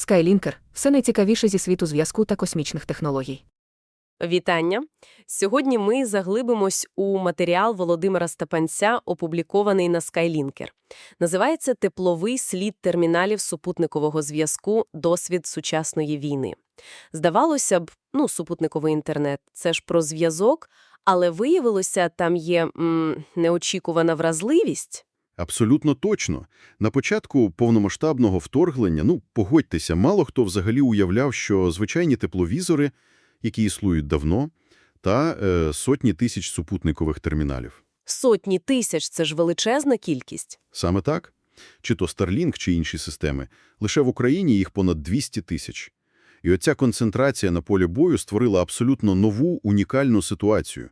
Skylінкер – все найцікавіше зі світу зв'язку та космічних технологій. Вітання! Сьогодні ми заглибимось у матеріал Володимира Степанця, опублікований на Skylінкер. Називається «Тепловий слід терміналів супутникового зв'язку. Досвід сучасної війни». Здавалося б, ну, супутниковий інтернет – це ж про зв'язок, але виявилося, там є м, неочікувана вразливість. Абсолютно точно. На початку повномасштабного вторгнення, ну, погодьтеся, мало хто взагалі уявляв, що звичайні тепловізори, які існують давно, та е, сотні тисяч супутникових терміналів. Сотні тисяч – це ж величезна кількість. Саме так? Чи то Starlink, чи інші системи. Лише в Україні їх понад 200 тисяч. І оця концентрація на полі бою створила абсолютно нову, унікальну ситуацію,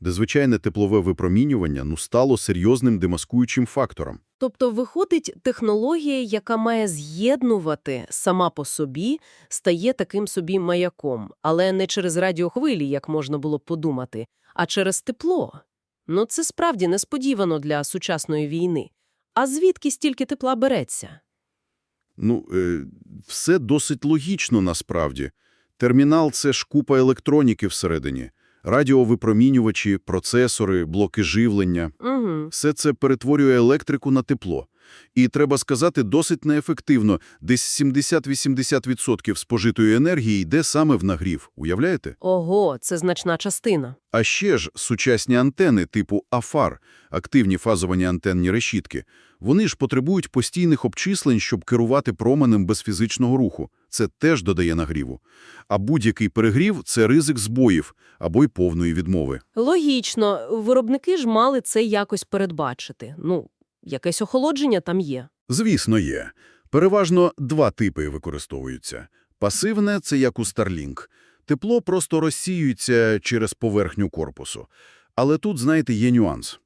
де звичайне теплове випромінювання ну, стало серйозним демаскуючим фактором. Тобто, виходить, технологія, яка має з'єднувати сама по собі, стає таким собі маяком, але не через радіохвилі, як можна було б подумати, а через тепло. Ну, це справді несподівано для сучасної війни. А звідки стільки тепла береться? Ну, е, все досить логічно насправді. Термінал – це ж купа електроніки всередині. Радіовипромінювачі, процесори, блоки живлення. Угу. Все це перетворює електрику на тепло. І, треба сказати, досить неефективно. Десь 70-80% спожитої енергії йде саме в нагрів. Уявляєте? Ого, це значна частина. А ще ж сучасні антени типу АФАР, активні фазовані антенні решітки, вони ж потребують постійних обчислень, щоб керувати променем без фізичного руху. Це теж додає нагріву. А будь-який перегрів – це ризик збоїв або й повної відмови. Логічно, виробники ж мали це якось передбачити. Ну, якесь охолодження там є. Звісно, є. Переважно два типи використовуються. Пасивне – це як у Starlink. Тепло просто розсіюється через поверхню корпусу. Але тут, знаєте, є нюанс.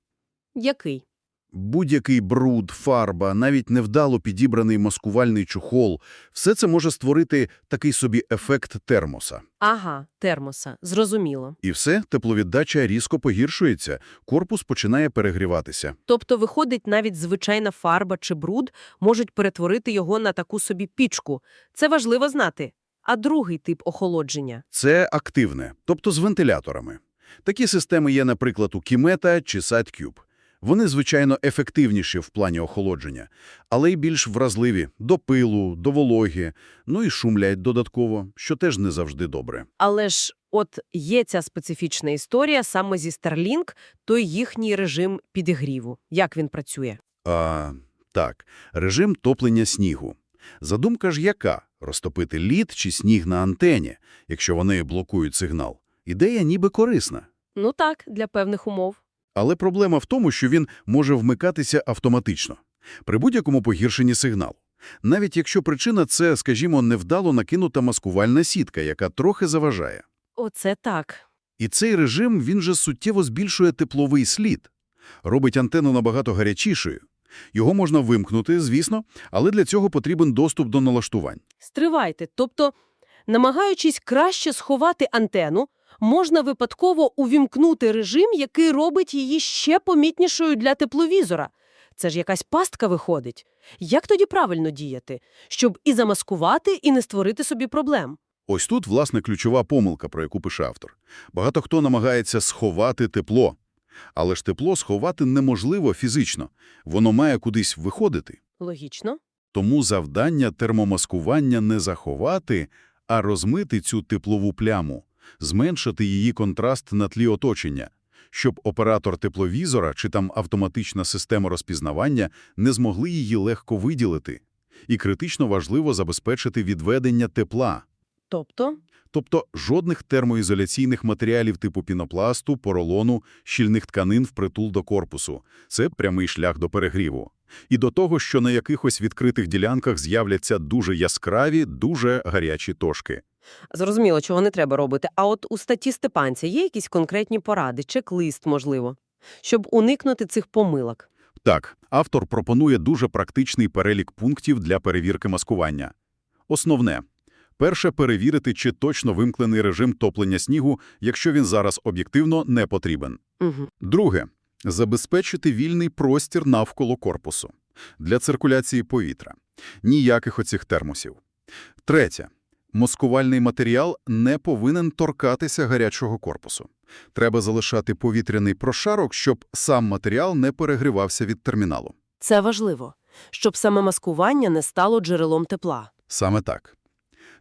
Який? Будь-який бруд, фарба, навіть невдало підібраний маскувальний чохол – все це може створити такий собі ефект термоса. Ага, термоса. Зрозуміло. І все, тепловіддача різко погіршується, корпус починає перегріватися. Тобто, виходить, навіть звичайна фарба чи бруд можуть перетворити його на таку собі пічку. Це важливо знати. А другий тип охолодження? Це активне, тобто з вентиляторами. Такі системи є, наприклад, у Кімета чи SideCube. Вони, звичайно, ефективніші в плані охолодження, але й більш вразливі до пилу, до вологи, ну і шумлять додатково, що теж не завжди добре. Але ж от є ця специфічна історія саме зі Starlink, той їхній режим підігріву. Як він працює? А, так, режим топлення снігу. Задумка ж яка? Розтопити лід чи сніг на антені, якщо вони блокують сигнал. Ідея ніби корисна. Ну так, для певних умов. Але проблема в тому, що він може вмикатися автоматично при будь-якому погіршенні сигналу. Навіть якщо причина – це, скажімо, невдало накинута маскувальна сітка, яка трохи заважає. Оце так. І цей режим, він же суттєво збільшує тепловий слід, робить антенну набагато гарячішою. Його можна вимкнути, звісно, але для цього потрібен доступ до налаштувань. Стривайте. Тобто, намагаючись краще сховати антену, можна випадково увімкнути режим, який робить її ще помітнішою для тепловізора. Це ж якась пастка виходить. Як тоді правильно діяти? Щоб і замаскувати, і не створити собі проблем. Ось тут, власне, ключова помилка, про яку пише автор. Багато хто намагається сховати тепло. Але ж тепло сховати неможливо фізично. Воно має кудись виходити. Логічно? Тому завдання термомаскування не заховати, а розмити цю теплову пляму, зменшити її контраст на тлі оточення, щоб оператор тепловізора чи там автоматична система розпізнавання не змогли її легко виділити. І критично важливо забезпечити відведення тепла. Тобто, Тобто жодних термоізоляційних матеріалів типу пінопласту, поролону, щільних тканин впритул до корпусу. Це прямий шлях до перегріву. І до того, що на якихось відкритих ділянках з'являться дуже яскраві, дуже гарячі точки. Зрозуміло, чого не треба робити. А от у статті Степанця є якісь конкретні поради, чек-лист, можливо, щоб уникнути цих помилок. Так, автор пропонує дуже практичний перелік пунктів для перевірки маскування. Основне. Перше – перевірити, чи точно вимкнений режим топлення снігу, якщо він зараз об'єктивно не потрібен. Угу. Друге – забезпечити вільний простір навколо корпусу для циркуляції повітря. Ніяких оцих термосів. Третє. Маскувальний матеріал не повинен торкатися гарячого корпусу. Треба залишати повітряний прошарок, щоб сам матеріал не перегрівався від терміналу. Це важливо, щоб саме маскування не стало джерелом тепла. Саме так.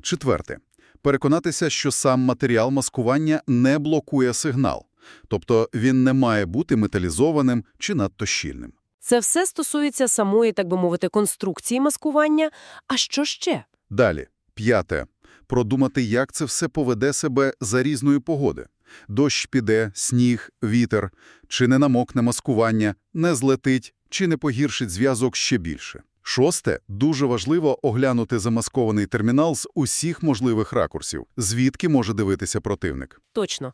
Четверте. Переконатися, що сам матеріал маскування не блокує сигнал. Тобто він не має бути металізованим чи надто щільним. Це все стосується самої, так би мовити, конструкції маскування. А що ще? Далі. П'яте. Продумати, як це все поведе себе за різної погоди. Дощ піде, сніг, вітер, чи не намокне маскування, не злетить, чи не погіршить зв'язок ще більше. Шосте. Дуже важливо оглянути замаскований термінал з усіх можливих ракурсів, звідки може дивитися противник. Точно.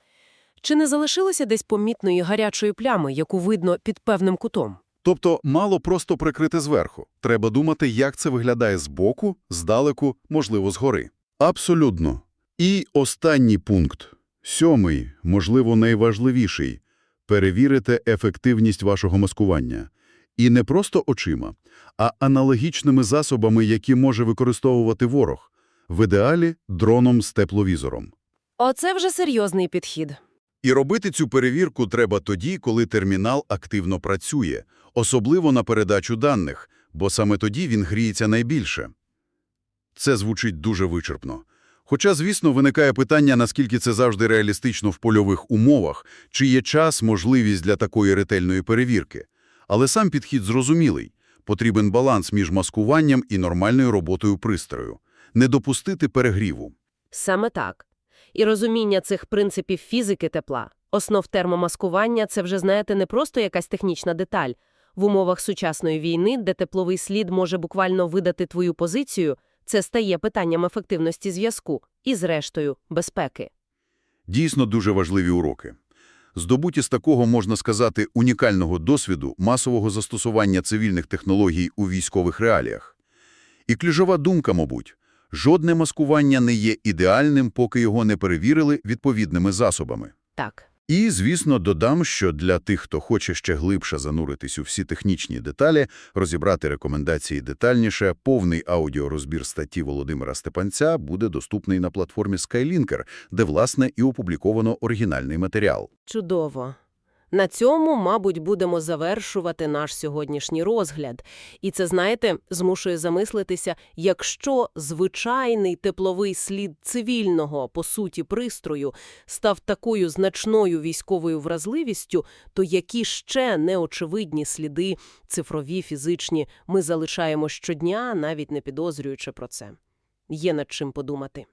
Чи не залишилося десь помітної гарячої плями, яку видно під певним кутом? Тобто мало просто прикрити зверху. Треба думати, як це виглядає збоку, здалеку, можливо, згори. Абсолютно. І останній пункт. Сьомий, можливо, найважливіший. Перевірити ефективність вашого маскування. І не просто очима, а аналогічними засобами, які може використовувати ворог. В ідеалі – дроном з тепловізором. Оце вже серйозний підхід. І робити цю перевірку треба тоді, коли термінал активно працює, особливо на передачу даних, бо саме тоді він гріється найбільше. Це звучить дуже вичерпно. Хоча, звісно, виникає питання, наскільки це завжди реалістично в польових умовах, чи є час, можливість для такої ретельної перевірки. Але сам підхід зрозумілий. Потрібен баланс між маскуванням і нормальною роботою пристрою. Не допустити перегріву. Саме так. І розуміння цих принципів фізики тепла, основ термомаскування – це вже, знаєте, не просто якась технічна деталь. В умовах сучасної війни, де тепловий слід може буквально видати твою позицію, це стає питанням ефективності зв'язку і, зрештою, безпеки. Дійсно дуже важливі уроки. Здобуті з такого, можна сказати, унікального досвіду масового застосування цивільних технологій у військових реаліях. І ключова думка, мабуть, жодне маскування не є ідеальним, поки його не перевірили відповідними засобами. Так. І, звісно, додам, що для тих, хто хоче ще глибше зануритись у всі технічні деталі, розібрати рекомендації детальніше, повний аудіорозбір статті Володимира Степанця буде доступний на платформі Skylinker, де, власне, і опубліковано оригінальний матеріал. Чудово. На цьому, мабуть, будемо завершувати наш сьогоднішній розгляд. І це, знаєте, змушує замислитися, якщо звичайний тепловий слід цивільного, по суті, пристрою став такою значною військовою вразливістю, то які ще неочевидні сліди, цифрові, фізичні, ми залишаємо щодня, навіть не підозрюючи про це. Є над чим подумати.